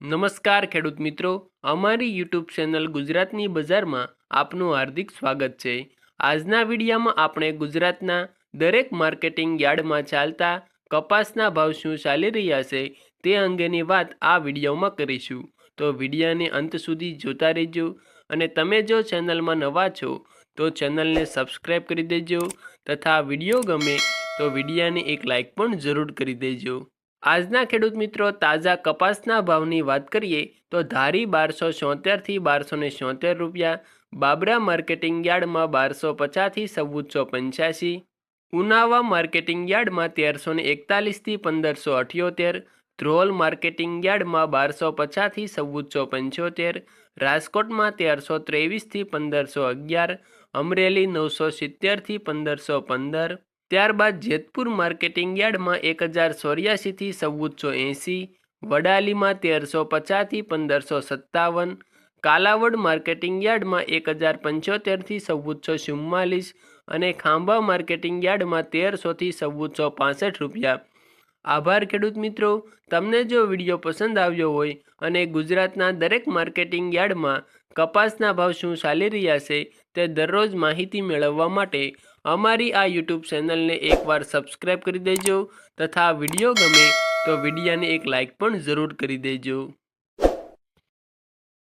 નમસ્કાર ખેડૂત મિત્રો, અમારી યુટ્યુબ ચેનલ ગુજરાતની બજારમાં આપનું હાર્દિક સ્વાગત છે. આજના વિડીયામાં આપણે ગુજરાતના દરેક માર્કેટિંગ યાર્ડમાં ચાલતા કપાસના ભાવ શું ચાલી રહ્યા છે તે અંગેની વાત આ વિડીયોમાં કરીશું. તો વિડીયાને અંત સુધી જોતા રહેજો અને તમે જો ચેનલમાં નવા છો, તો ચેનલને સબસ્ક્રાઈબ કરી દેજો તથા વીડિયો ગમે તો વિડીયાને એક લાઈક પણ જરૂર કરી દેજો. આજના ખેડૂત મિત્રો, તાજા કપાસના ભાવની વાત કરીએ, તો ધારી બારસો છોતેરથી બારસો ને છોતેર રૂપિયા, બાબરા માર્કેટિંગ યાર્ડમાં બારસો પચાસથી ચૌદસો પંચ્યાસી, ઉનાવા માર્કેટિંગ યાર્ડમાં તેરસો ને એકતાલીસથી પંદરસો અઠ્યોતેર, ધ્રોલ માર્કેટિંગ યાર્ડમાં બારસો પચાસથી ચૌદસો પંચોતેર, રાજકોટમાં તેરસો ત્રેવીસથી પંદરસો અગિયાર, અમરેલી નવસો સિત્તેરથી પંદરસો પંદર ત્યારબાદ જેતપુર માર્કેટિંગ યાર્ડમાં એક હજાર ચોર્યાસીથી ચૌદસો એંસી, વડાલીમાં તેરસો પચાસથી પંદરસો સત્તાવન, કાલાવડ માર્કેટિંગ યાર્ડમાં એક હજાર પંચોતેરથી ચૌદસો ચુમ્માલીસ અને ખાંભા માર્કેટિંગ યાર્ડમાં તેરસોથી ચૌદસો પાસઠ રૂપિયા. આભાર, ખેડૂત મિત્રો. તમને જો વીડિયો પસંદ આવ્યો હોય અને ગુજરાતના દરેક માર્કેટિંગ યાર્ડમાં કપાસના ભાવ શું ચાલી રહ્યા છે તે દરરોજ માહિતી મેળવવા માટે અમારી આ યુટ્યુબ ચેનલને એકવાર સબસ્ક્રાઈબ કરી દેજો તથા વીડિયો ગમે તો વિડીયાને એક લાઈક પણ જરૂર કરી દેજો.